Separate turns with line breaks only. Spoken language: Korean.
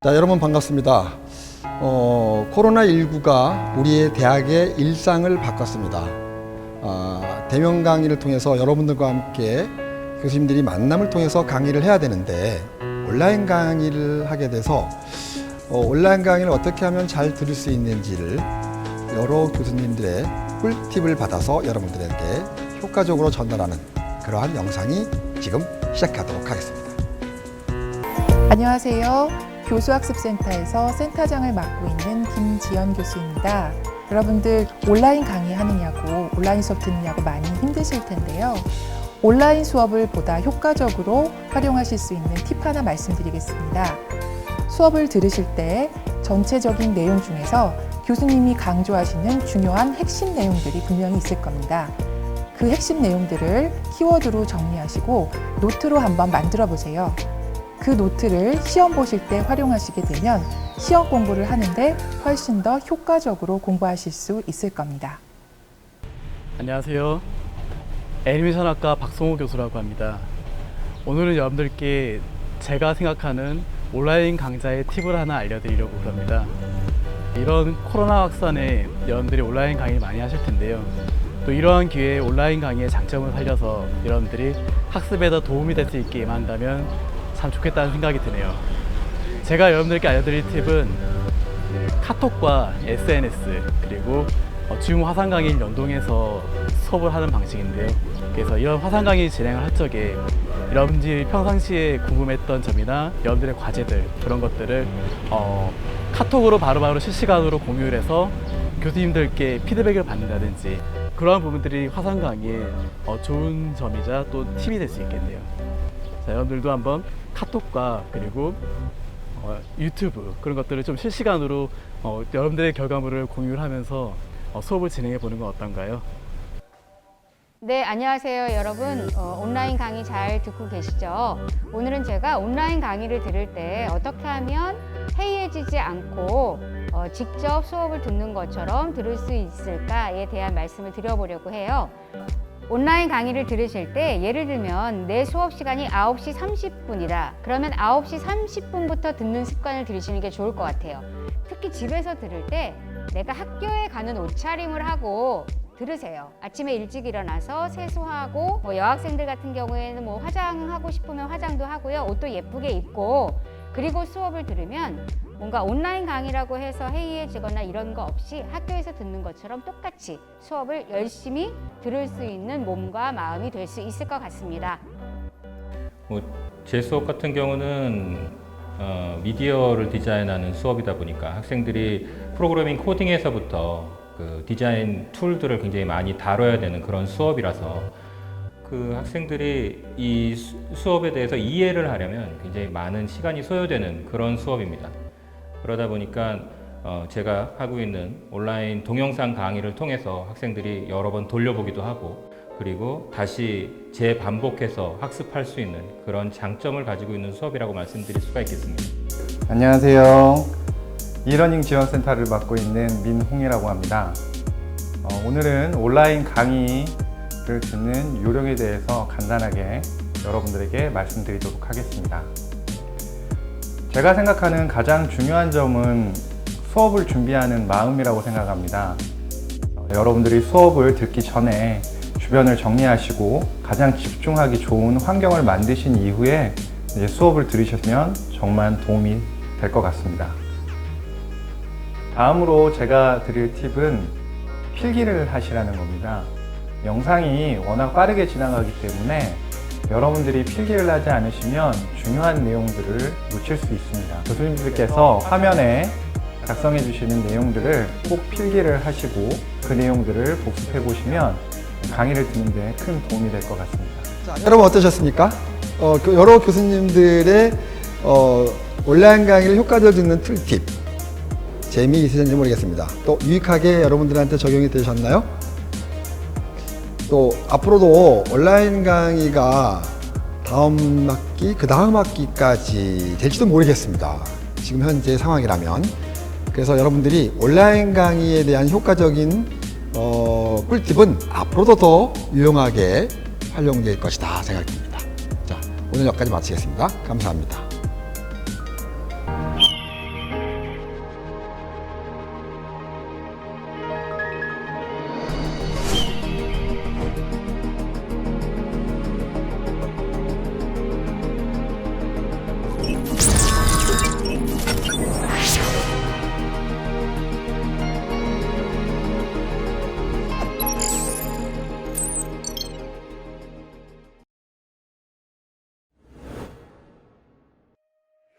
자, 여러분 반갑습니다. 어, 코로나19가 우리의 대학의 일상을 바꿨습니다. 아, 대면 강의를 통해서 여러분들과 함께 교수님들이 만남을 통해서 강의를 해야 되는데 온라인 강의를 하게 돼서 어, 온라인 강의를 어떻게 하면 잘 들을 수 있는지를 여러 교수님들의 꿀팁을 받아서 여러분들에게 효과적으로 전달하는 그러한 영상이 지금 시작하도록 하겠습니다.
안녕하세요. 교수학습센터에서 센터장을 맡고 있는 김지연 교수입니다. 여러분들 온라인 강의하느냐고 온라인 수업 듣느냐고 많이 힘드실 텐데요. 온라인 수업을 보다 효과적으로 활용하실 수 있는 팁 하나 말씀드리겠습니다. 수업을 들으실 때 전체적인 내용 중에서 교수님이 강조하시는 중요한 핵심 내용들이 분명히 있을 겁니다. 그 핵심 내용들을 키워드로 정리하시고 노트로 한번 만들어 보세요. 그 노트를 시험 보실 때 활용하시게 되면 시험 공부를 하는데 훨씬 더 효과적으로 공부하실 수 있을 겁니다.
안녕하세요. 애니메이션학과 박성호 교수라고 합니다. 오늘은 여러분들께 제가 생각하는 온라인 강좌의 팁을 하나 알려드리려고 합니다. 이런 코로나 확산에 여러분들이 온라인 강의 많이 하실 텐데요. 또 이러한 기회에 온라인 강의의 장점을 살려서 여러분들이 학습에 더 도움이 될 수 있게 임한다면 참 좋겠다는 생각이 드네요. 제가 여러분들께 알려드릴 팁은 카톡과 SNS 그리고 어, 줌 화상 강의를 연동해서 수업을 하는 방식인데요. 그래서 이런 화상 강의 진행을 할 적에 여러분들이 평상시에 궁금했던 점이나 여러분들의 과제들 그런 것들을 어, 카톡으로 바로바로 실시간으로 공유를 해서 교수님들께 피드백을 받는다든지 그러한 부분들이 화상 강의의 어, 좋은 점이자 또 팁이 될 수 있겠네요. 자, 여러분들도 한번 카톡과 그리고 어, 유튜브 그런 것들을 좀 실시간으로 어, 여러분들의 결과물을 공유를 하면서 어, 수업을 진행해 보는 건 어떤가요?
네, 안녕하세요, 여러분. 어, 온라인 강의 잘 듣고 계시죠? 오늘은 제가 온라인 강의를 들을 때 어떻게 하면 해이해지지 않고 어, 직접 수업을 듣는 것처럼 들을 수 있을까에 대한 말씀을 드려보려고 해요. 온라인 강의를 들으실 때 예를 들면 내 수업 시간이 9시 30분이다. 그러면 9시 30분부터 듣는 습관을 들이시는 게 좋을 것 같아요. 특히 집에서 들을 때 내가 학교에 가는 옷차림을 하고 들으세요. 아침에 일찍 일어나서 세수하고 뭐 여학생들 같은 경우에는 뭐 화장하고 싶으면 화장도 하고요. 옷도 예쁘게 입고 그리고 수업을 들으면 뭔가 온라인 강의라고 해서 해이해지거나 이런 거 없이 학교에서 듣는 것처럼 똑같이 수업을 열심히 들을 수 있는 몸과 마음이 될 수 있을 것 같습니다.
뭐제 수업 같은 경우는 어, 미디어를 디자인하는 수업이다 보니까 학생들이 프로그래밍 코딩에서부터 그 디자인 툴들을 굉장히 많이 다뤄야 되는 그런 수업이라서 그 학생들이 이 수- 수업에 대해서 이해를 하려면 굉장히 많은 시간이 소요되는 그런 수업입니다. 그러다 보니까 어, 제가 하고 있는 온라인 동영상 강의를 통해서 학생들이 여러 번 돌려보기도 하고 그리고 다시 재반복해서 학습할 수 있는 그런 장점을 가지고 있는 수업이라고 말씀드릴 수가 있겠습니다.
안녕하세요. 이러닝 지원센터를 맡고 있는 민홍이라고 합니다. 어, 오늘은 온라인 강의 를 듣는 요령에 대해서 간단하게 여러분들에게 말씀드리도록 하겠습니다. 제가 생각하는 가장 중요한 점은 수업을 준비하는 마음이라고 생각합니다. 어, 여러분들이 수업을 듣기 전에 주변을 정리하시고 가장 집중하기 좋은 환경을 만드신 이후에 수업을 들으셨으면 정말 도움이 될 것 같습니다. 다음으로 제가 드릴 팁은 필기를 하시라는 겁니다. 영상이 워낙 빠르게 지나가기 때문에 여러분들이 필기를 하지 않으시면 중요한 내용들을 놓칠 수 있습니다. 교수님들께서 화면에 작성해 주시는 내용들을 꼭 필기를 하시고 그 내용들을 복습해 보시면 강의를 듣는데 큰 도움이 될 것 같습니다.
자, 여러분 어떠셨습니까? 어, 그 여러 교수님들의 어, 온라인 강의를 효과적으로 듣는 툴팁 재미있으셨는지 모르겠습니다. 또 유익하게 여러분들한테 적용이 되셨나요? 또 앞으로도 온라인 강의가 다음 학기, 그 다음 학기까지 될지도 모르겠습니다. 지금 현재 상황이라면. 그래서 여러분들이 온라인 강의에 대한 효과적인 어, 꿀팁은 앞으로도 더 유용하게 활용될 것이다 생각됩니다. 자, 오늘 여기까지 마치겠습니다. 감사합니다.